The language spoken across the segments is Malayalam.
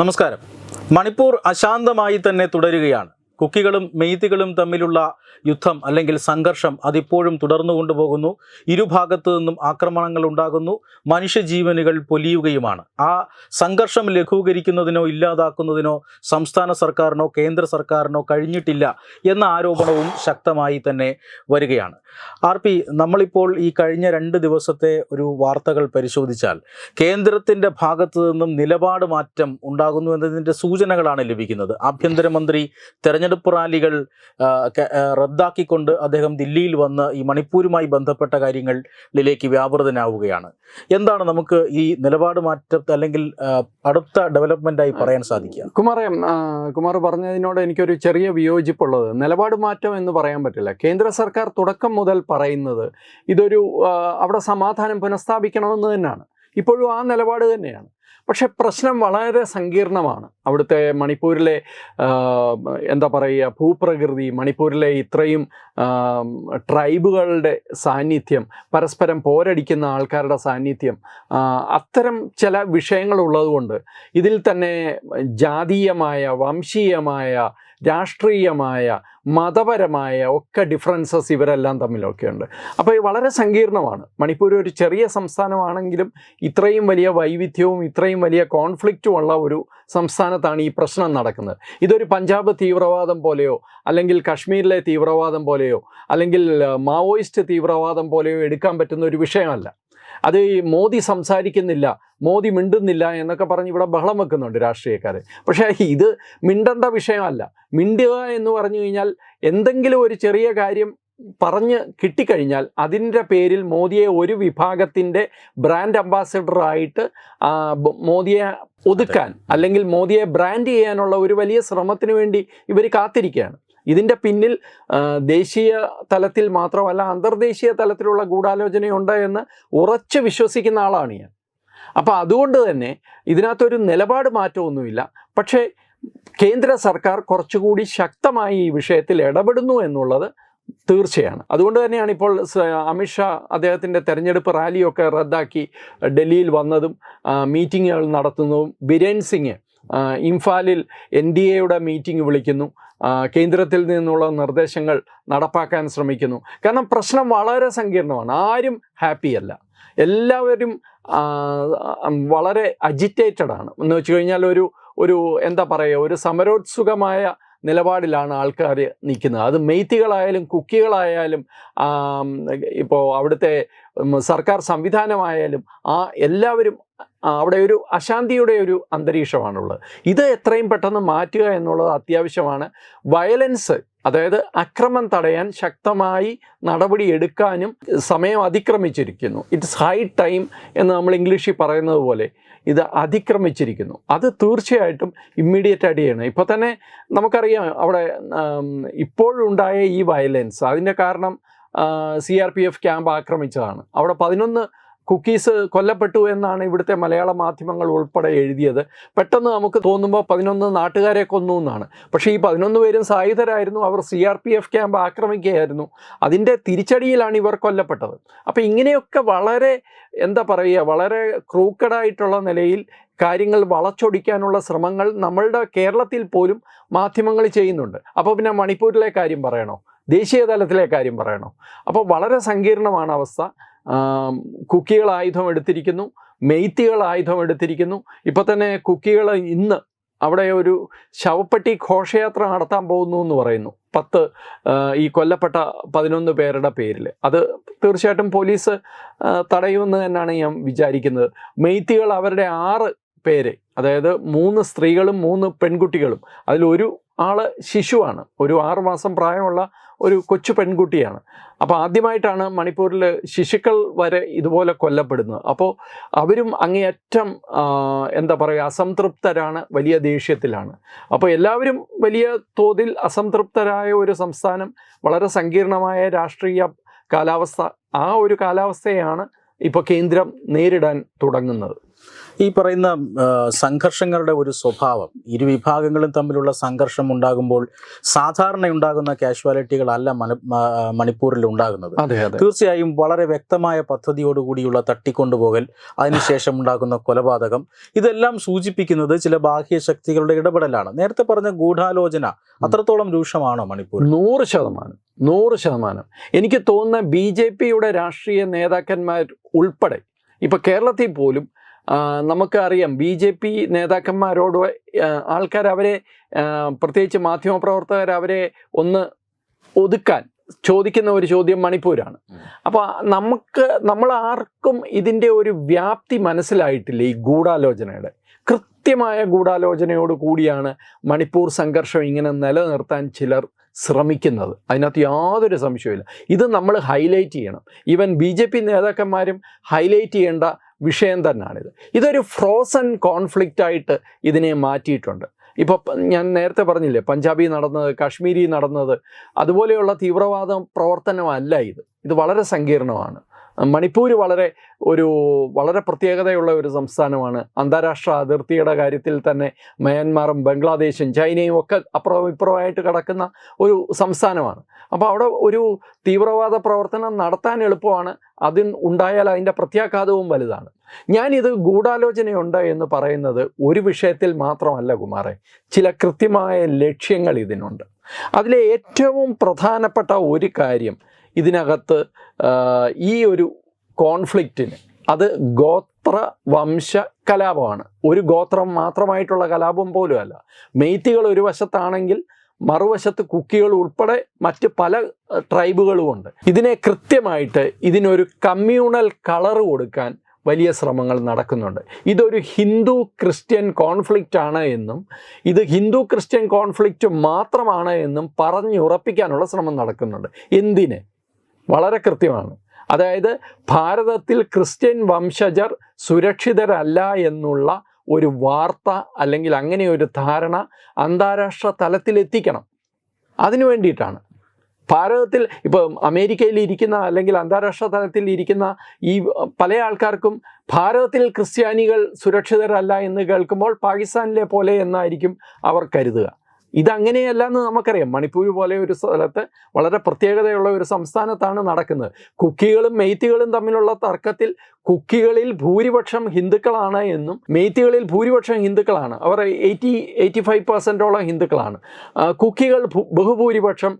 നമസ്കാരം. മണിപ്പൂർ അശാന്തമായി തന്നെ തുടരുകയാണ്. കുക്കികളും മെയ്തികളും തമ്മിലുള്ള യുദ്ധം അല്ലെങ്കിൽ സംഘർഷം അതിപ്പോഴും തുടർന്നു കൊണ്ടുപോകുന്നു. ഇരുഭാഗത്തു നിന്നും ആക്രമണങ്ങൾ ഉണ്ടാകുന്നു. മനുഷ്യജീവനുകൾ പൊലിയുകയുമാണ്. ആ സംഘർഷം ലഘൂകരിക്കുന്നതിനോ ഇല്ലാതാക്കുന്നതിനോ സംസ്ഥാന സർക്കാരിനോ കേന്ദ്ര സർക്കാരിനോ കഴിഞ്ഞിട്ടില്ല എന്ന ആരോപണവും ശക്തമായി തന്നെ വരികയാണ്. ആർ പി നമ്മളിപ്പോൾ ഈ കഴിഞ്ഞ രണ്ട് ദിവസത്തെ ഒരു വാർത്തകൾ പരിശോധിച്ചാൽ കേന്ദ്രത്തിന്റെ ഭാഗത്തു നിന്നും നിലപാട് മാറ്റം ഉണ്ടാകുന്നു എന്നതിന്റെ സൂചനകളാണ് ലഭിക്കുന്നത്. ആഭ്യന്തരമന്ത്രി തെരഞ്ഞെടുപ്പ് റാലികൾ ആ, ക- റദ്ദാക്കിക്കൊണ്ട് അദ്ദേഹം ദില്ലിയിൽ വന്ന് ഈ മണിപ്പൂരുമായി ബന്ധപ്പെട്ട കാര്യങ്ങളിലേക്ക് വ്യാപൃതനാവുകയാണ്. എന്താണ് നമുക്ക് ഈ നിലപാട് മാറ്റത്തെ അല്ലെങ്കിൽ അടുത്ത ഡെവലപ്മെന്റായി പറയാൻ സാധിക്കുക? കുമാറേ കുമാർ പറഞ്ഞതിനോട് എനിക്കൊരു ചെറിയ വിയോജിപ്പുള്ളത്. നിലപാട് മാറ്റം എന്ന് പറയാൻ പറ്റില്ല. കേന്ദ്ര സർക്കാർ തുടക്കം മുതൽ പറയുന്നത് ഇതൊരു അവിടെ സമാധാനം പുനഃസ്ഥാപിക്കണമെന്ന് തന്നെയാണ്. ഇപ്പോഴും ആ നിലപാട് തന്നെയാണ്. പക്ഷെ പ്രശ്നം വളരെ സങ്കീർണമാണ്. അവിടുത്തെ മണിപ്പൂരിലെ എന്താ പറയുക ഭൂപ്രകൃതി മണിപ്പൂരിലെ ഇത്രയും ട്രൈബുകളുടെ സാന്നിധ്യം പരസ്പരം പോരടിക്കുന്ന ആൾക്കാരുടെ സാന്നിധ്യം അത്തരം ചില വിഷയങ്ങളുള്ളതുകൊണ്ട് ഇതിൽ തന്നെ ജാതീയമായ വംശീയമായ രാഷ്ട്രീയമായ മതപരമായ ഒക്കെ ഡിഫറൻസസ് ഇവരെല്ലാം തമ്മിലൊക്കെ ഉണ്ട് അപ്പോൾ വളരെ സങ്കീർണമാണ്. മണിപ്പൂർ ഒരു ചെറിയ സംസ്ഥാനമാണെങ്കിലും ഇത്രയും വലിയ വൈവിധ്യവും ഇത്രയും വലിയ കോൺഫ്ലിക്റ്റും ഉള്ള ഒരു സംസ്ഥാനത്താണ് ഈ പ്രശ്നം നടക്കുന്നത്. ഇതൊരു പഞ്ചാബ് തീവ്രവാദം പോലെയോ അല്ലെങ്കിൽ കശ്മീരിലെ തീവ്രവാദം പോലെയോ അല്ലെങ്കിൽ മാവോയിസ്റ്റ് തീവ്രവാദം പോലെയോ എടുക്കാൻ പറ്റുന്ന ഒരു വിഷയമല്ല. അത് ഈ മോദി സംസാരിക്കുന്നില്ല മോദി മിണ്ടുന്നില്ല എന്നൊക്കെ പറഞ്ഞ് ഇവിടെ ബഹളം വെക്കുന്നുണ്ട് രാഷ്ട്രീയക്കാർ പക്ഷേ ഇത് മിണ്ടേണ്ട വിഷയമല്ല. മിണ്ടുക എന്ന് പറഞ്ഞു കഴിഞ്ഞാൽ എന്തെങ്കിലും ഒരു ചെറിയ കാര്യം പറഞ്ഞ് കിട്ടിക്കഴിഞ്ഞാൽ അതിന്റെ പേരിൽ മോദിയെ ഒരു വിഭാഗത്തിന്റെ ബ്രാൻഡ് അംബാസിഡറായിട്ട് ആയിട്ട് മോദിയെ ഒതുക്കാൻ അല്ലെങ്കിൽ മോദിയെ ബ്രാൻഡ് ചെയ്യാനുള്ള ഒരു വലിയ ശ്രമത്തിന് വേണ്ടി ഇവർ കാത്തിരിക്കുകയാണ്. ഇതിന്റെ പിന്നിൽ ദേശീയ തലത്തിൽ മാത്രമല്ല അന്തർദേശീയ തലത്തിലുള്ള ഗൂഢാലോചനയുണ്ട് എന്ന് ഉറച്ച് വിശ്വസിക്കുന്ന ആളാണ് ഞാൻ. അപ്പോൾ അതുകൊണ്ട് തന്നെ ഇതിനകത്തൊരു നിലപാട് മാറ്റമൊന്നുമില്ല. പക്ഷേ കേന്ദ്ര സർക്കാർ കുറച്ചുകൂടി ശക്തമായി ഈ വിഷയത്തിൽ ഇടപെടുന്നു എന്നുള്ളത് തീർച്ചയാണ്. അതുകൊണ്ട് തന്നെയാണ് ഇപ്പോൾ അമിത്ഷാ അദ്ദേഹത്തിന്റെ തെരഞ്ഞെടുപ്പ് റാലിയൊക്കെ റദ്ദാക്കി ഡൽഹിയിൽ വന്നതും മീറ്റിങ്ങുകൾ നടത്തുന്നതും. ബിരേൻ സിംഗ് ഇംഫാലിൽ എൻ ഡി എയുടെ മീറ്റിംഗ് വിളിക്കുന്നു. കേന്ദ്രത്തിൽ നിന്നുള്ള നിർദ്ദേശങ്ങൾ നടപ്പാക്കാൻ ശ്രമിക്കുന്നു. കാരണം പ്രശ്നം വളരെ സങ്കീർണമാണ്. ആരും ഹാപ്പിയല്ല എല്ലാവരും വളരെ അജിറ്റേറ്റഡ് ആണ്. എന്ന് വെച്ച് കഴിഞ്ഞാൽ ഒരു ഒരു എന്താ പറയുക ഒരു സമരോത്സുകമായ നിലപാടിലാണ് ആൾക്കാർ നിൽക്കുന്നത്. അത് മെയ്ത്തികളായാലും കുക്കികളായാലും ഇപ്പോൾ അവിടുത്തെ സർക്കാർ സംവിധാനമായാലും ആ എല്ലാവരും അവിടെ ഒരു അശാന്തിയുടെ ഒരു അന്തരീക്ഷമാണുള്ളത്. ഇത് എത്രയും പെട്ടെന്ന് മാറ്റുക എന്നുള്ളത് അത്യാവശ്യമാണ്. വയലൻസ് അതായത് അക്രമം തടയാൻ ശക്തമായി നടപടി എടുക്കാനും സമയം അതിക്രമിച്ചിരിക്കുന്നു. ഇറ്റ്സ് ഹൈ ടൈം എന്ന് നമ്മൾ ഇംഗ്ലീഷിൽ പറയുന്നത് പോലെ ഇത് അതിക്രമിച്ചിരിക്കുന്നു. അത് തീർച്ചയായിട്ടും ഇമ്മീഡിയറ്റ് ആയിട്ട് ചെയ്യണം. ഇപ്പോൾ തന്നെ നമുക്കറിയാം അവിടെ ഇപ്പോഴുണ്ടായ ഈ വയലൻസ് അതിന്റെ കാരണം C R P F camp ആക്രമിച്ചതാണ്. അവിടെ പതിനൊന്ന് കുക്കീസ് കൊല്ലപ്പെട്ടു എന്നാണ് ഇവിടുത്തെ മലയാള മാധ്യമങ്ങൾ ഉൾപ്പെടെ എഴുതിയത്. പെട്ടെന്ന് നമുക്ക് തോന്നുമ്പോൾ പതിനൊന്ന് നാട്ടുകാരെ കൊന്നു എന്നാണ്. പക്ഷേ ഈ പതിനൊന്ന് പേരും സായുധരായിരുന്നു. അവർ C R P F camp ആക്രമിക്കുകയായിരുന്നു. അതിന്റെ തിരിച്ചടിയിലാണ് ഇവർ കൊല്ലപ്പെട്ടത്. അപ്പോൾ ഇങ്ങനെയൊക്കെ വളരെ എന്താ പറയുക വളരെ ക്രൂക്കഡായിട്ടുള്ള നിലയിൽ കാര്യങ്ങൾ വളച്ചൊടിക്കാനുള്ള ശ്രമങ്ങൾ നമ്മളുടെ കേരളത്തിൽ പോലും മാധ്യമങ്ങൾ ചെയ്യുന്നുണ്ട്. അപ്പോൾ പിന്നെ മണിപ്പൂരിലെ കാര്യം പറയണോ? ദേശീയതലത്തിലെ കാര്യം പറയണോ? അപ്പോൾ വളരെ സങ്കീർണമാണ് അവസ്ഥ. കുക്കികൾ ആയുധം എടുത്തിരിക്കുന്നു മെയ്ത്തികൾ ആയുധം എടുത്തിരിക്കുന്നു. ഇപ്പം തന്നെ കുക്കികൾ ഇന്ന് അവിടെ ഒരു ശവപ്പെട്ടി ഘോഷയാത്ര നടത്താൻ പോകുന്നു എന്ന് പറയുന്നു. പത്ത് ഈ കൊല്ലപ്പെട്ട പതിനൊന്ന് പേരുടെ പേരിൽ അത് തീർച്ചയായിട്ടും പോലീസ് തടയുമെന്ന് തന്നെയാണ് ഞാൻ വിചാരിക്കുന്നത്. മെയ്ത്തികൾ അവരുടെ ആറ് പേര് അതായത് മൂന്ന് സ്ത്രീകളും മൂന്ന് പെൺകുട്ടികളും അതിലൊരു ആൾ ശിശുവാണ്. ഒരു ആറുമാസം പ്രായമുള്ള ഒരു കൊച്ചു പെൺകുട്ടിയാണ്. അപ്പോൾ ആദ്യമായിട്ടാണ് മണിപ്പൂരിൽ ശിശുക്കൾ വരെ ഇതുപോലെ കൊല്ലപ്പെടുന്നത്. അപ്പോൾ അവരും അങ്ങേയറ്റം എന്താ പറയുക അസംതൃപ്തരാണ് വലിയ ദേഷ്യത്തിലാണ്. അപ്പോൾ എല്ലാവരും വലിയ തോതിൽ അസംതൃപ്തരായ ഒരു സംസ്ഥാനം വളരെ സങ്കീർണമായ രാഷ്ട്രീയ കാലാവസ്ഥ ആ ഒരു കാലാവസ്ഥയാണ് ഇപ്പോൾ കേന്ദ്രം നേരിടാൻ തുടങ്ങുന്നത്. ഈ പറയുന്ന സംഘർഷങ്ങളുടെ ഒരു സ്വഭാവം ഇരു വിഭാഗങ്ങളും തമ്മിലുള്ള സംഘർഷം ഉണ്ടാകുമ്പോൾ സാധാരണ ഉണ്ടാകുന്ന കാഷ്വാലിറ്റികളല്ല മണി മണിപ്പൂരിൽ ഉണ്ടാകുന്നത്. തീർച്ചയായും വളരെ വ്യക്തമായ പദ്ധതിയോടുകൂടിയുള്ള തട്ടിക്കൊണ്ടുപോകൽ അതിനുശേഷം ഉണ്ടാകുന്ന കൊലപാതകം ഇതെല്ലാം സൂചിപ്പിക്കുന്നത് ചില ബാഹ്യ ശക്തികളുടെ ഇടപെടലാണ്. നേരത്തെ പറഞ്ഞ ഗൂഢാലോചന അത്രത്തോളം രൂക്ഷമാണോ മണിപ്പൂർ നൂറ് ശതമാനം നൂറ് ശതമാനം. എനിക്ക് തോന്നുന്ന ബി ജെ പിയുടെ രാഷ്ട്രീയ നേതാക്കന്മാർ ഉൾപ്പെടെ ഇപ്പൊ കേരളത്തിൽ പോലും നമുക്കറിയാം ബി ജെ പി നേതാക്കന്മാരോട് ആൾക്കാർ അവരെ പ്രത്യേകിച്ച് മാധ്യമപ്രവർത്തകർ അവരെ ഒന്ന് ഒതുക്കാൻ ചോദിക്കുന്ന ഒരു ചോദ്യം മണിപ്പൂരാണ്. അപ്പോൾ നമുക്ക് നമ്മൾ ആർക്കും ഇതിന്റെ ഒരു വ്യാപ്തി മനസ്സിലായിട്ടില്ല ഈ ഗൂഢാലോചനയുടെ. കൃത്യമായ ഗൂഢാലോചനയോട് കൂടിയാണ് മണിപ്പൂർ സംഘർഷം ഇങ്ങനെ നിലനിർത്താൻ ചിലർ ശ്രമിക്കുന്നത്. അതിനകത്ത് യാതൊരു സംശയമില്ല ഇത് നമ്മൾ ഹൈലൈറ്റ് ചെയ്യണം. ഈവൻ ബി ജെ പി നേതാക്കന്മാരും ഹൈലൈറ്റ് ചെയ്യേണ്ട വിഷയം തന്നെയാണിത് ഇതൊരു ഫ്രോസൺ കോൺഫ്ലിക്റ്റ് ആയിട്ട് ഇതിനെ മാറ്റിയിട്ടുണ്ട്. ഇപ്പോൾ ഞാൻ നേരത്തെ പറഞ്ഞില്ലേ പഞ്ചാബി നടന്നത് കാശ്മീരി നടന്നത് അതുപോലെയുള്ള തീവ്രവാദ പ്രവർത്തനമല്ല ഇത്. ഇത് വളരെ സങ്കീർണമാണ്. മണിപ്പൂർ വളരെ ഒരു വളരെ പ്രത്യേകതയുള്ള ഒരു സംസ്ഥാനമാണ്. അന്താരാഷ്ട്ര അതിർത്തിയുടെ കാര്യത്തിൽ തന്നെ മയന്മാറും ബംഗ്ലാദേശും ചൈനയും ഒക്കെ അപ്പുറവും ഇപ്പുറമായിട്ട് കിടക്കുന്ന ഒരു സംസ്ഥാനമാണ്. അപ്പോൾ അവിടെ ഒരു തീവ്രവാദ പ്രവർത്തനം നടത്താൻ എളുപ്പമാണ്. അതിന് ഉണ്ടായാൽ അതിന്റെ പ്രത്യാഘാതവും വലുതാണ്. ഞാനിത് ഗൂഢാലോചനയുണ്ട് എന്ന് പറയുന്നത് ഒരു വിഷയത്തിൽ മാത്രമല്ല കുമാറെ. ചില കൃത്യമായ ലക്ഷ്യങ്ങൾ ഇതിനുണ്ട്. അതിലെ ഏറ്റവും പ്രധാനപ്പെട്ട ഒരു കാര്യം ഇതിനകത്ത് ഈ ഒരു കോൺഫ്ലിക്റ്റിന് അത് ഗോത്ര വംശ കലാപമാണ് ഒരു ഗോത്രം മാത്രമായിട്ടുള്ള കലാപം പോലും അല്ല മെയ്ത്തികൾ ഒരു വശത്താണെങ്കിൽ മറുവശത്ത് കുക്കികൾ ഉൾപ്പെടെ മറ്റ് പല ട്രൈബുകളുമുണ്ട്. ഇതിനെ കൃത്യമായിട്ട് ഇതിനൊരു കമ്മ്യൂണൽ കളർ കൊടുക്കാൻ വലിയ ശ്രമങ്ങൾ നടക്കുന്നുണ്ട്. ഇതൊരു ഹിന്ദു ക്രിസ്ത്യൻ കോൺഫ്ലിക്റ്റ് ആണ് എന്നും ഇത് ഹിന്ദു ക്രിസ്ത്യൻ കോൺഫ്ലിക്റ്റ് മാത്രമാണ് എന്നും പറഞ്ഞുറപ്പിക്കാനുള്ള ശ്രമം നടക്കുന്നുണ്ട്. എന്തിന്? വളരെ കൃത്യമാണ്. അതായത് ഭാരതത്തിൽ ക്രിസ്ത്യൻ വംശജർ സുരക്ഷിതരല്ല എന്നുള്ള ഒരു വാർത്ത അല്ലെങ്കിൽ അങ്ങനെ ഒരു ധാരണ അന്താരാഷ്ട്ര തലത്തിലെത്തിക്കണം. അതിനു വേണ്ടിയിട്ടാണ്. ഭാരതത്തിൽ ഇപ്പോൾ അമേരിക്കയിൽ ഇരിക്കുന്ന അല്ലെങ്കിൽ അന്താരാഷ്ട്ര തലത്തിൽ ഇരിക്കുന്ന ഈ പല ആൾക്കാർക്കും ഭാരതത്തിൽ ക്രിസ്ത്യാനികൾ സുരക്ഷിതരല്ല എന്ന് കേൾക്കുമ്പോൾ പാകിസ്ഥാനിലെ പോലെ എന്നായിരിക്കും അവർ കരുതുക. ഇതങ്ങനെയല്ല എന്ന് നമുക്കറിയാം. മണിപ്പൂർ പോലെ ഒരു സ്ഥലത്ത് വളരെ പ്രത്യേകതയുള്ള ഒരു സംസ്ഥാനത്താണ് നടക്കുന്നത്. കുക്കികളും മെയ്ത്തികളും തമ്മിലുള്ള തർക്കത്തിൽ കുക്കികളിൽ ഭൂരിപക്ഷം ഹിന്ദുക്കളാണ് എന്നും മെയ്ത്തികളിൽ ഭൂരിപക്ഷം ഹിന്ദുക്കളാണ്. അവർ എയ്റ്റി എയ്റ്റി ഫൈവ് പെർസെന്റോളം ഹിന്ദുക്കളാണ് കുക്കികൾ ബഹുഭൂരിപക്ഷം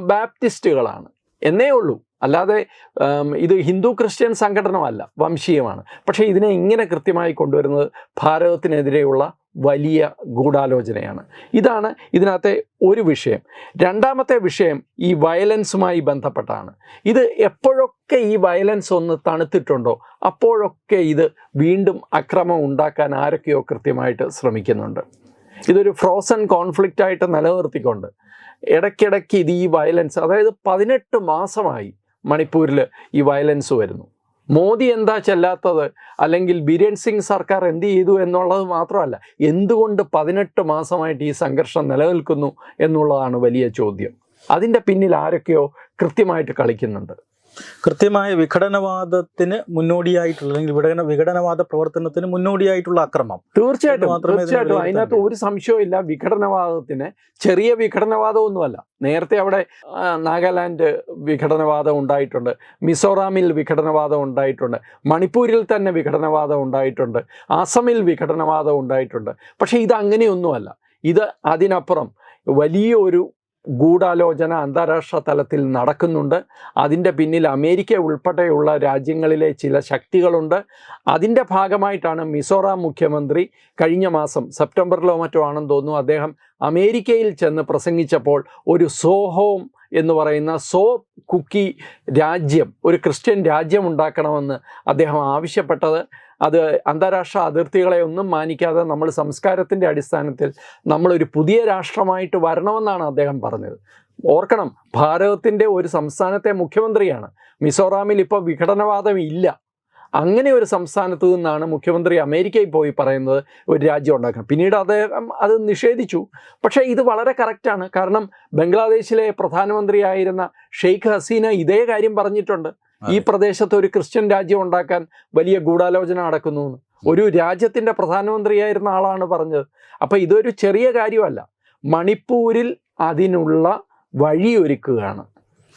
ബാപ്റ്റിസ്റ്റുകളാണ്. എന്നേ ഉള്ളൂ. അല്ലാതെ ഇത് ഹിന്ദു ക്രിസ്ത്യൻ സംഘടനമല്ല വംശീയമാണ്. പക്ഷേ ഇതിനെ ഇങ്ങനെ കൃത്യമായി കൊണ്ടുവരുന്നത് ഭാരതത്തിനെതിരെയുള്ള വലിയ ഗൂഢാലോചനയാണ്. ഇതാണ് ഇതിനകത്തെ ഒരു വിഷയം. രണ്ടാമത്തെ വിഷയം ഈ വയലൻസുമായി ബന്ധപ്പെട്ടാണ്. ഇത് എപ്പോഴൊക്കെ ഈ വയലൻസ് ഒന്ന് തണുത്തിട്ടുണ്ടോ അപ്പോഴൊക്കെ ഇത് വീണ്ടും അക്രമം ഉണ്ടാക്കാൻ ആരൊക്കെയോ കൃത്യമായിട്ട് ശ്രമിക്കുന്നുണ്ട്. ഇതൊരു ഫ്രോസൺ കോൺഫ്ലിക്റ്റ് ആയിട്ട് നിലനിർത്തിക്കൊണ്ട് ഇടയ്ക്കിടയ്ക്ക് ഇത് ഈ വയലൻസ് അതായത് പതിനെട്ട് മാസമായി മണിപ്പൂരിൽ ഈ വയലൻസ് വരുന്നു. മോദി എന്താ ചെല്ലാത്തത്? അല്ലെങ്കിൽ ബിരൻ സിംഗ് സർക്കാർ എന്ത് ചെയ്തു എന്നുള്ളത് മാത്രമല്ല എന്തുകൊണ്ട് പതിനെട്ട് മാസമായിട്ട് ഈ സംഘർഷം നിലനിൽക്കുന്നു എന്നുള്ളതാണ് വലിയ ചോദ്യം. അതിന്റെ പിന്നിൽ ആരൊക്കെയോ കൃത്യമായിട്ട് കളിക്കുന്നുണ്ട്. കൃത്യമായ വിഘടനവാദത്തിന് മുന്നോടിയായിട്ടുള്ള അല്ലെങ്കിൽ വിഘടന വിഘടനവാദ പ്രവർത്തനത്തിന് മുന്നോടിയായിട്ടുള്ള അക്രമം. തീർച്ചയായിട്ടും തീർച്ചയായിട്ടും. അതിനകത്ത് ഒരു സംശയവും വിഘടനവാദത്തിന് ചെറിയ വിഘടനവാദമൊന്നുമല്ല. നേരത്തെ അവിടെ നാഗാലാൻഡ് വിഘടനവാദം ഉണ്ടായിട്ടുണ്ട്. മിസോറാമിൽ വിഘടനവാദം ഉണ്ടായിട്ടുണ്ട്. മണിപ്പൂരിൽ തന്നെ വിഘടനവാദം ഉണ്ടായിട്ടുണ്ട്. ആസമിൽ വിഘടനവാദം ഉണ്ടായിട്ടുണ്ട്. പക്ഷേ ഇത് അങ്ങനെയൊന്നുമല്ല ഇത് അതിനപ്പുറം വലിയൊരു ഗൂഢാലോചന അന്താരാഷ്ട്ര തലത്തിൽ നടക്കുന്നുണ്ട്. അതിന്റെ പിന്നിൽ അമേരിക്ക ഉൾപ്പെടെയുള്ള രാജ്യങ്ങളിലെ ചില ശക്തികളുണ്ട്. അതിന്റെ ഭാഗമായിട്ടാണ് മിസോറാം മുഖ്യമന്ത്രി കഴിഞ്ഞ മാസം സെപ്റ്റംബറിലോ മറ്റോ ആണെന്ന് തോന്നുന്നു അദ്ദേഹം അമേരിക്കയിൽ ചെന്ന് പ്രസംഗിച്ചപ്പോൾ ഒരു സോഹോം എന്ന് പറയുന്ന സോ കുക്കി രാജ്യം ഒരു ക്രിസ്ത്യൻ രാജ്യം ഉണ്ടാക്കണമെന്ന് അദ്ദേഹം ആവശ്യപ്പെട്ടത്. അത് അന്താരാഷ്ട്ര അതിർത്തികളെ ഒന്നും മാനിക്കാതെ നമ്മൾ സംസ്കാരത്തിന്റെ അടിസ്ഥാനത്തിൽ നമ്മളൊരു പുതിയ രാഷ്ട്രമായിട്ട് വരണമെന്നാണ് അദ്ദേഹം പറഞ്ഞത്. ഓർക്കണം ഭാരതത്തിന്റെ ഒരു സംസ്ഥാനത്തെ മുഖ്യമന്ത്രിയാണ്. മിസോറാമിൽ ഇപ്പോൾ വിഘടനവാദം ഇല്ല. അങ്ങനെ ഒരു സംസ്ഥാനത്തു നിന്നാണ് മുഖ്യമന്ത്രി അമേരിക്കയിൽ പോയി പറയുന്നത് ഒരു രാജ്യം ഉണ്ടാക്കണം പിന്നീട് അദ്ദേഹം അത് നിഷേധിച്ചു. പക്ഷേ ഇത് വളരെ കറക്റ്റാണ് കാരണം ബംഗ്ലാദേശിലെ പ്രധാനമന്ത്രിയായിരുന്ന ഷെയ്ഖ് ഹസീന ഇതേ കാര്യം പറഞ്ഞിട്ടുണ്ട്. ഈ. പ്രദേശത്ത് ഒരു ക്രിസ്ത്യൻ രാജ്യം ഉണ്ടാക്കാൻ വലിയ ഗൂഢാലോചന നടക്കുന്നു ഒരു രാജ്യത്തിന്റെ പ്രധാനമന്ത്രിയായിരുന്ന ആളാണ് പറഞ്ഞത്. അപ്പോൾ ഇതൊരു ചെറിയ കാര്യമല്ല. മണിപ്പൂരിൽ അതിനുള്ള വഴിയൊരുക്കുകയാണ്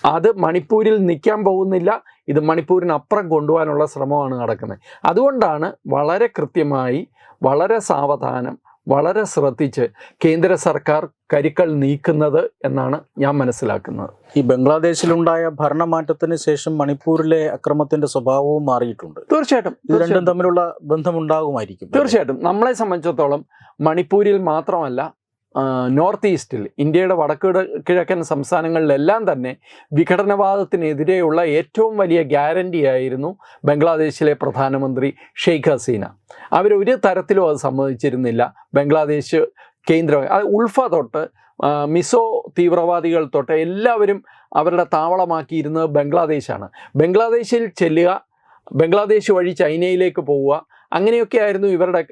അത് മണിപ്പൂരിൽ നിൽക്കാൻ പോകുന്നില്ല. ഇത് മണിപ്പൂരിനപ്പുറം കൊണ്ടുപോകാനുള്ള ശ്രമമാണ് നടക്കുന്നത്. അതുകൊണ്ടാണ് വളരെ കൃത്യമായി വളരെ സാവധാനം വളരെ ശ്രദ്ധിച്ച് കേന്ദ്ര സർക്കാർ കരുക്കൾ നീക്കുന്നത് എന്നാണ് ഞാൻ മനസ്സിലാക്കുന്നത്. ഈ ബംഗ്ലാദേശിലുണ്ടായ ഭരണമാറ്റത്തിന് ശേഷം മണിപ്പൂരിലെ അക്രമത്തിന്റെ സ്വഭാവവും മാറിയിട്ടുണ്ട്. തീർച്ചയായിട്ടും ഇത് രണ്ടും തമ്മിലുള്ള ബന്ധമുണ്ടാകുമായിരിക്കും. തീർച്ചയായിട്ടും. നമ്മളെ സംബന്ധിച്ചിടത്തോളം മണിപ്പൂരിൽ മാത്രമല്ല നോർത്ത് ഈസ്റ്റിൽ ഇന്ത്യയുടെ വടക്ക് കിഴക്കൻ സംസ്ഥാനങ്ങളിലെല്ലാം തന്നെ വിഘടനവാദത്തിനെതിരെയുള്ള ഏറ്റവും വലിയ ഗ്യാരണ്ടി ആയിരുന്നു ബംഗ്ലാദേശിലെ പ്രധാനമന്ത്രി ഷെയ്ഖ് ഹസീന. അവരൊരു തരത്തിലും അത് സമ്മതിച്ചിരുന്നില്ല. ബംഗ്ലാദേശ് കേന്ദ്ര ഉൾഫ തൊട്ട് മിസോ തീവ്രവാദികൾ തൊട്ട് എല്ലാവരും അവരുടെ താവളമാക്കിയിരുന്നത് ബംഗ്ലാദേശാണ്. ബംഗ്ലാദേശിൽ ചെല്ലുക ബംഗ്ലാദേശ് വഴി ചൈനയിലേക്ക് പോവുക അങ്ങനെയൊക്കെ ആയിരുന്നു ഇവരുടെ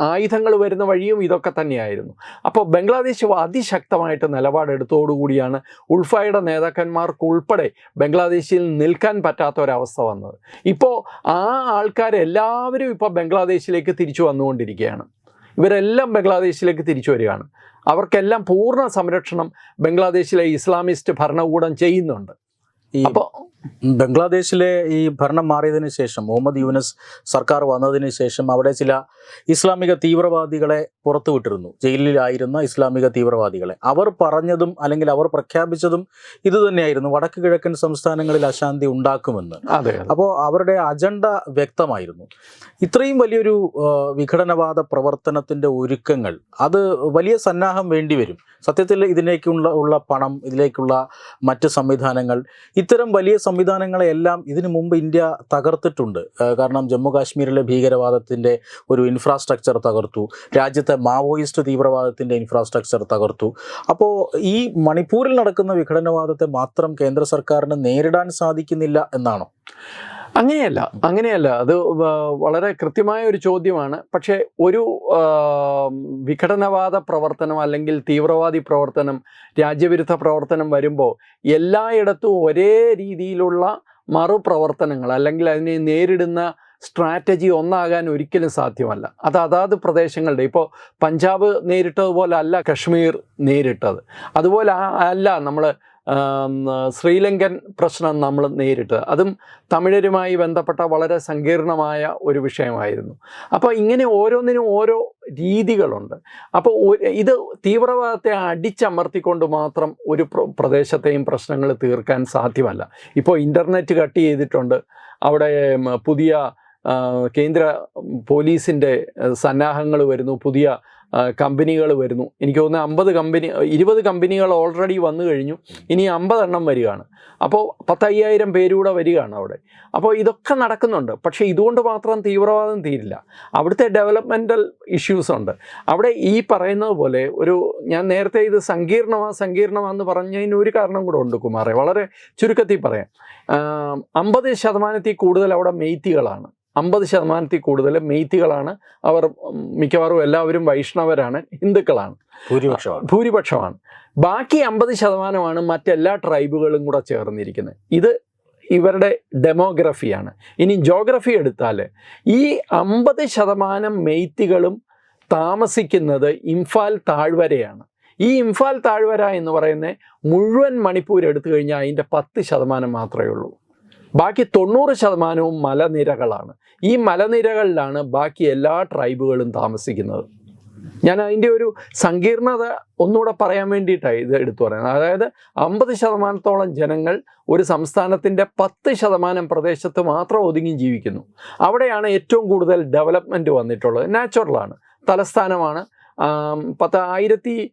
ആയുധങ്ങൾ വരുന്ന വഴിയും ഇതൊക്കെ തന്നെയായിരുന്നു. അപ്പോൾ ബംഗ്ലാദേശ് അതിശക്തമായിട്ട് നിലപാടെടുത്തോടുകൂടിയാണ് ഉൾഫയുടെ നേതാക്കന്മാർക്ക് ഉൾപ്പെടെ ബംഗ്ലാദേശിൽ നിൽക്കാൻ പറ്റാത്ത ഒരവസ്ഥ വന്നത്. ഇപ്പോൾ ആ ആൾക്കാരെല്ലാവരും ഇപ്പോൾ ബംഗ്ലാദേശിലേക്ക് തിരിച്ചു വന്നുകൊണ്ടിരിക്കുകയാണ്. ഇവരെല്ലാം ബംഗ്ലാദേശിലേക്ക് തിരിച്ചു വരികയാണ്. അവർക്കെല്ലാം പൂർണ സംരക്ഷണം ബംഗ്ലാദേശിലെ ഇസ്ലാമിസ്റ്റ് ഭരണകൂടം ചെയ്യുന്നുണ്ട്. ഈ അപ്പോൾ ബംഗ്ലാദേശിലെ ഈ ഭരണം മാറിയതിനു ശേഷം മുഹമ്മദ് യൂനസ് സർക്കാർ വന്നതിന് ശേഷം അവിടെ ചില ഇസ്ലാമിക തീവ്രവാദികളെ പുറത്തുവിട്ടിരുന്നു ജയിലിലായിരുന്ന ഇസ്ലാമിക തീവ്രവാദികളെ. അവർ പറഞ്ഞതും അല്ലെങ്കിൽ അവർ പ്രഖ്യാപിച്ചതും ഇത് തന്നെയായിരുന്നു. വടക്ക് കിഴക്കൻ സംസ്ഥാനങ്ങളിൽ അശാന്തി ഉണ്ടാക്കുമെന്ന്. അപ്പോൾ അവരുടെ അജണ്ട വ്യക്തമായിരുന്നു. ഇത്രയും വലിയൊരു വിഘടനവാദ പ്രവർത്തനത്തിന്റെ ഒരുക്കങ്ങൾ അത് വലിയ സന്നാഹം വേണ്ടിവരും. സത്യത്തിൽ ഇതിലേക്കുള്ള ഉള്ള പണം ഇതിലേക്കുള്ള മറ്റ് സംവിധാനങ്ങൾ ഇത്തരം വലിയ സംവിധാനങ്ങളെല്ലാം ഇതിനു മുമ്പ് ഇന്ത്യ തകർത്തിട്ടുണ്ട്. കാരണം ജമ്മു കാശ്മീരിലെ ഭീകരവാദത്തിന്റെ ഒരു ഇൻഫ്രാസ്ട്രക്ചർ തകർത്തു. രാജ്യത്തെ മാവോയിസ്റ്റ് തീവ്രവാദത്തിന്റെ ഇൻഫ്രാസ്ട്രക്ചർ തകർത്തു. അപ്പോൾ ഈ മണിപ്പൂരിൽ നടക്കുന്ന വിഘടനവാദത്തെ മാത്രം കേന്ദ്ര സർക്കാരിന് നേരിടാൻ സാധിക്കുന്നില്ല എന്നാണോ? അങ്ങനെയല്ല അങ്ങനെയല്ല. അത് വളരെ കൃത്യമായ ഒരു ചോദ്യമാണ്. പക്ഷേ ഒരു വിഘടനവാദ പ്രവർത്തനം അല്ലെങ്കിൽ തീവ്രവാദി പ്രവർത്തനം രാജ്യവിരുദ്ധ പ്രവർത്തനം വരുമ്പോൾ എല്ലായിടത്തും ഒരേ രീതിയിലുള്ള മറുപ്രവർത്തനങ്ങൾ അല്ലെങ്കിൽ അതിനെ നേരിടുന്ന സ്ട്രാറ്റജി ഒന്നാകാൻ ഒരിക്കലും സാധ്യമല്ല. അത് അതാത് പ്രദേശങ്ങളുടെ ഇപ്പോൾ പഞ്ചാബ് നേരിട്ടതുപോലെ അല്ല കശ്മീർ നേരിട്ടത്. അതുപോലെ അല്ല നമ്മൾ ശ്രീലങ്കൻ പ്രശ്നം നമ്മൾ നേരിട്ടത് അതും തമിഴരുമായി ബന്ധപ്പെട്ട വളരെ സങ്കീർണമായ ഒരു വിഷയമായിരുന്നു. അപ്പോൾ ഇങ്ങനെ ഓരോന്നിനും ഓരോ രീതികളുണ്ട്. അപ്പോൾ ഇത് തീവ്രവാദത്തെ അടിച്ചമർത്തിക്കൊണ്ട് മാത്രം ഒരു പ്ര- പ്രദേശത്തെയും പ്രശ്നങ്ങൾ തീർക്കാൻ സാധ്യമല്ല. ഇപ്പോൾ ഇന്റർനെറ്റ് കട്ട് ചെയ്തിട്ടുണ്ട്. അവിടെ പുതിയ കേന്ദ്ര പോലീസിന്റെ സന്നാഹങ്ങൾ വരുന്നു. പുതിയ കമ്പനികൾ വരുന്നു. എനിക്ക് തോന്നുന്നു അമ്പത് കമ്പനി ഇരുപത് കമ്പനികൾ ഓൾറെഡി വന്നു കഴിഞ്ഞു. ഇനി അമ്പതെണ്ണം വരികയാണ്. അപ്പോൾ പത്തയ്യായിരം പേരൂടെ വരികയാണ് അവിടെ. അപ്പോൾ ഇതൊക്കെ നടക്കുന്നുണ്ട്. പക്ഷേ ഇതുകൊണ്ട് മാത്രം തീവ്രവാദം തീരില്ല. അവിടുത്തെ ഡെവലപ്മെന്റൽ ഇഷ്യൂസ് ഉണ്ട്. അവിടെ ഈ പറയുന്നത് പോലെ ഒരു ഞാൻ നേരത്തെ ഇത് സങ്കീർണമാ സങ്കീർണമാന്ന് പറഞ്ഞതിന് ഒരു കാരണം കൂടെ ഉണ്ട് കുമാറെ. വളരെ ചുരുക്കത്തിൽ പറയാം. അമ്പത് ശതമാനത്തിൽ കൂടുതൽ അവിടെ മെയ്ത്തികളാണ്. അമ്പത് ശതമാനത്തിൽ കൂടുതൽ മെയ്ത്തികളാണ് അവർ മിക്കവാറും എല്ലാവരും വൈഷ്ണവരാണ് ഹിന്ദുക്കളാണ്. ഭൂരിപക്ഷമാണ്. ഭൂരിപക്ഷമാണ്. ബാക്കി അമ്പത് ശതമാനമാണ് മറ്റെല്ലാ ട്രൈബുകളും കൂടെ ചേർന്നിരിക്കുന്നത്. ഇത് ഇവരുടെ ഡെമോഗ്രഫിയാണ്. ഇനി ജോഗ്രഫി എടുത്താൽ ഈ അമ്പത് ശതമാനം മെയ്ത്തികളും താമസിക്കുന്നത് ഇംഫാൽ താഴ്വരയാണ്. ഈ ഇംഫാൽ താഴ്വര എന്ന് പറയുന്നത് മുഴുവൻ മണിപ്പൂർ എടുത്തു കഴിഞ്ഞാൽ അതിന്റെ പത്ത് ശതമാനം മാത്രമേ ഉള്ളൂ. ബാക്കി തൊണ്ണൂറ് ശതമാനവും മലനിരകളാണ്. ഈ മലനിരകളിലാണ് ബാക്കി എല്ലാ ട്രൈബുകളും താമസിക്കുന്നത്. ഞാൻ അതിന്റെ ഒരു സങ്കീർണത ഒന്നുകൂടെ പറയാൻ വേണ്ടിയിട്ടാണ് ഇത് എടുത്തു പറയുന്നത്. അതായത് അമ്പത് ശതമാനത്തോളം ജനങ്ങൾ ഒരു സംസ്ഥാനത്തിന്റെ പത്ത് ശതമാനം പ്രദേശത്ത് മാത്രം ഒതുങ്ങി ജീവിക്കുന്നു. അവിടെയാണ് ഏറ്റവും കൂടുതൽ ഡെവലപ്മെന്റ് വന്നിട്ടുള്ളത്. നാച്ചുറലാണ്. തലസ്ഥാനമാണ്. പത്ത് ആയിരത്തി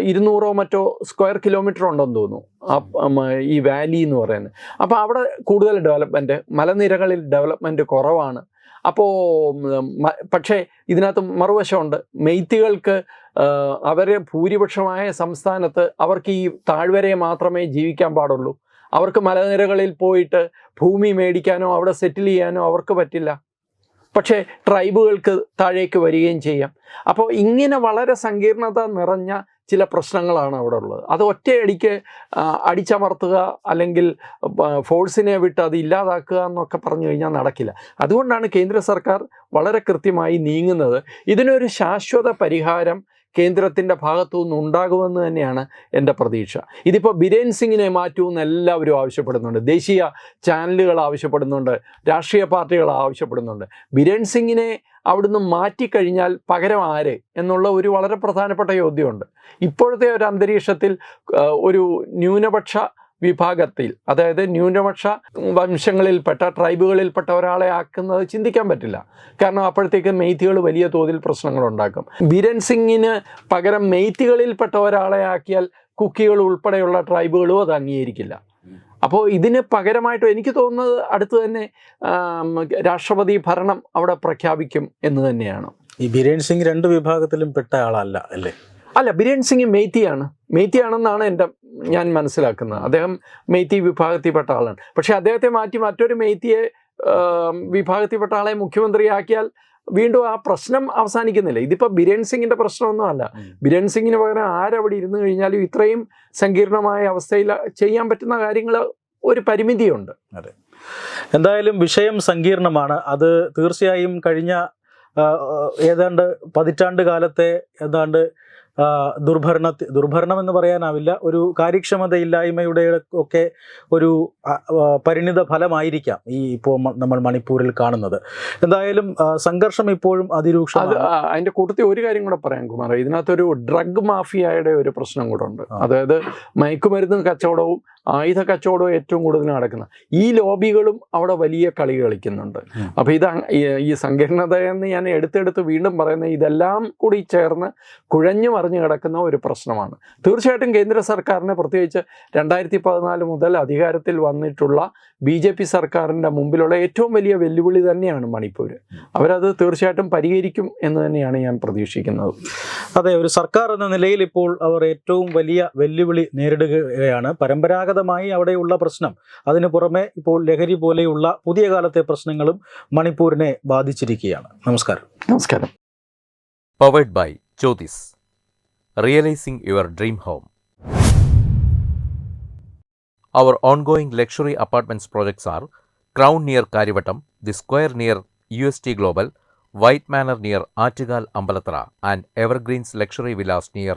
ഇരുന്നൂറോ മറ്റോ സ്ക്വയർ കിലോമീറ്റർ ഉണ്ടെന്ന് തോന്നുന്നു. ഈ വാലി എന്ന് പറയുന്നത്. അപ്പോൾ അവിടെ കൂടുതൽ ഡെവലപ്മെന്റ് മലനിരകളിൽ ഡെവലപ്മെന്റ് കുറവാണ്. അപ്പോൾ പക്ഷേ ഇതിനകത്ത് മറുവശമുണ്ട്. മെയ്ത്തികൾക്ക് അവരെ ഭൂരിപക്ഷമായ സംസ്ഥാനത്ത് അവർക്ക് ഈ താഴ്വരയെ മാത്രമേ ജീവിക്കാൻ പാടുള്ളൂ. അവർക്ക് മലനിരകളിൽ പോയിട്ട് ഭൂമി മേടിക്കാനോ അവിടെ സെറ്റിൽ ചെയ്യാനോ അവർക്ക് പറ്റില്ല. പക്ഷേ ട്രൈബുകൾക്ക് താഴേക്ക് വരികയും ചെയ്യാം. അപ്പോൾ ഇങ്ങനെ വളരെ സങ്കീർണത നിറഞ്ഞ ചില പ്രശ്നങ്ങളാണ് അവിടെ ഉള്ളത്. അത് ഒറ്റയടിക്ക് അടിച്ചമർത്തുക അല്ലെങ്കിൽ ഫോഴ്സിനെ വിട്ട് അത് ഇല്ലാതാക്കുക എന്നൊക്കെ പറഞ്ഞു കഴിഞ്ഞാൽ നടക്കില്ല. അതുകൊണ്ടാണ് കേന്ദ്ര സർക്കാർ വളരെ കൃത്യമായി നീങ്ങുന്നത്. ഇതിനൊരു ശാശ്വത പരിഹാരം കേന്ദ്രത്തിന്റെ ഭാഗത്തു നിന്ന് ഉണ്ടാകുമെന്ന് തന്നെയാണ് എന്റെ പ്രതീക്ഷ. ഇതിപ്പോൾ ബിരേൻ സിംഗിനെ മാറ്റുമെന്ന് എല്ലാവരും ആവശ്യപ്പെടുന്നുണ്ട്. ദേശീയ ചാനലുകൾ ആവശ്യപ്പെടുന്നുണ്ട്. രാഷ്ട്രീയ പാർട്ടികൾ ആവശ്യപ്പെടുന്നുണ്ട്. ബിരേൻ സിംഗിനെ അവിടുന്ന് മാറ്റിക്കഴിഞ്ഞാൽ പകരം ആര് എന്നുള്ള ഒരു വളരെ പ്രധാനപ്പെട്ട ചോദ്യമുണ്ട്. ഇപ്പോഴത്തെ ഒരു അന്തരീക്ഷത്തിൽ ഒരു ന്യൂനപക്ഷ വിഭാഗത്തിൽ അതായത് ന്യൂനപക്ഷ വംശങ്ങളിൽപ്പെട്ട ട്രൈബുകളിൽപ്പെട്ട ഒരാളെ ആക്കുന്നത് ചിന്തിക്കാൻ പറ്റില്ല. കാരണം അപ്പോഴത്തേക്ക് മെയ്ത്തികൾ വലിയ തോതിൽ പ്രശ്നങ്ങളുണ്ടാക്കും ബിരൻ സിംഗിന് പകരം മെയ്ത്തികളിൽപ്പെട്ട ഒരാളെ ആക്കിയാൽ കുക്കികൾ ഉൾപ്പെടെയുള്ള ട്രൈബുകളും അത് അംഗീകരിക്കില്ല. അപ്പോൾ ഇതിന് പകരമായിട്ട് എനിക്ക് തോന്നുന്നത് അടുത്ത് തന്നെ രാഷ്ട്രപതി ഭരണം അവിടെ പ്രഖ്യാപിക്കും എന്ന് തന്നെയാണ്. ഈ ബിരേൻ സിംഗ് രണ്ട് വിഭാഗത്തിലും പെട്ട ആളല്ല അല്ലേ? അല്ല ബിരേൻ സിംഗ് മെയ്ത്തിയാണ് മെയ്ത്തിയാണെന്നാണ് എന്റെ ഞാൻ മനസ്സിലാക്കുന്നത്. അദ്ദേഹം മെയ്ത്തി വിഭാഗത്തിൽപ്പെട്ട ആളാണ്. പക്ഷേ അദ്ദേഹത്തെ മാറ്റി മറ്റൊരു മെയ്ത്തിയെ വിഭാഗത്തിൽപ്പെട്ട ആളെ മുഖ്യമന്ത്രിയാക്കിയാൽ വീണ്ടും ആ പ്രശ്നം അവസാനിക്കുന്നില്ല. ഇതിപ്പോൾ ബിരേൻ സിംഗിന്റെ പ്രശ്നമൊന്നും അല്ല. ഉം. ബിരേൻ സിംഗിന് പകരം ആരവിടെ ഇരുന്ന് കഴിഞ്ഞാലും ഇത്രയും സങ്കീർണമായ അവസ്ഥയിൽ ചെയ്യാൻ പറ്റുന്ന കാര്യങ്ങൾ ഒരു പരിമിതിയുണ്ട്. അതെ. എന്തായാലും വിഷയം സങ്കീർണമാണ്. അത് തീർച്ചയായും കഴിഞ്ഞ ഏതാണ്ട് പതിറ്റാണ്ട് കാലത്തെ ഏതാണ്ട് ദുർഭരണ ദുർഭരണം എന്ന് പറയാനാവില്ല. ഒരു കാര്യക്ഷമതയില്ലായ്മയുടെ ഒക്കെ ഒരു പരിണിത ഫലമായിരിക്കാം ഈ ഇപ്പോൾ നമ്മൾ മണിപ്പൂരിൽ കാണുന്നത്. എന്തായാലും സംഘർഷം ഇപ്പോഴും അതിരൂക്ഷ അതിന്റെ കൂട്ടത്തിൽ ഒരു കാര്യം കൂടെ പറയാം കുമാർ ഇതിനകത്തൊരു ഡ്രഗ് മാഫിയയുടെ ഒരു പ്രശ്നം കൂടെ ഉണ്ട്. അതായത് മയക്കുമരുന്ന് കച്ചവടവും ആയുധ കച്ചവടവും ഏറ്റവും കൂടുതൽ നടക്കുന്ന. ഈ ലോബികളും അവിടെ വലിയ കളി കളിക്കുന്നുണ്ട്. അപ്പോൾ ഇത് ഈ- സങ്കീർണത എന്ന് ഞാൻ എടുത്തെടുത്ത് വീണ്ടും പറയുന്ന ഇതെല്ലാം കൂടി ചേർന്ന് കുഴഞ്ഞു മറിഞ്ഞു കിടക്കുന്ന ഒരു പ്രശ്നമാണ്. തീർച്ചയായിട്ടും കേന്ദ്ര സർക്കാരിനെ പ്രത്യേകിച്ച് രണ്ടായിരത്തി പതിനാല് മുതൽ അധികാരത്തിൽ വന്നിട്ടുള്ള ബി ജെ പി സർക്കാരിന്റെ മുമ്പിലുള്ള ഏറ്റവും വലിയ വെല്ലുവിളി തന്നെയാണ് മണിപ്പൂർ അവരത് തീർച്ചയായിട്ടും പരിഹരിക്കും എന്ന് തന്നെയാണ് ഞാൻ പ്രതീക്ഷിക്കുന്നത്. അതെ ഒരു സർക്കാർ എന്ന നിലയിൽ ഇപ്പോൾ അവർ ഏറ്റവും വലിയ വെല്ലുവിളി നേരിടുകയാണ്. പരമ്പരാഗതമായി അവിടെയുള്ള പ്രശ്നം അതിനു പുറമെ ഇപ്പോൾ ലഹരി പോലെയുള്ള പുതിയ കാലത്തെ പ്രശ്നങ്ങളും മണിപ്പൂരിനെ ബാധിച്ചിരിക്കുകയാണ് നമസ്കാരം നമസ്കാരം Powered by Jyotis. Realizing your dream home. Our ongoing luxury apartments projects are Crown near Karivatam, The Square near UST Global, White Manor near Artigal Ambalatra, and Evergreens Luxury Villas near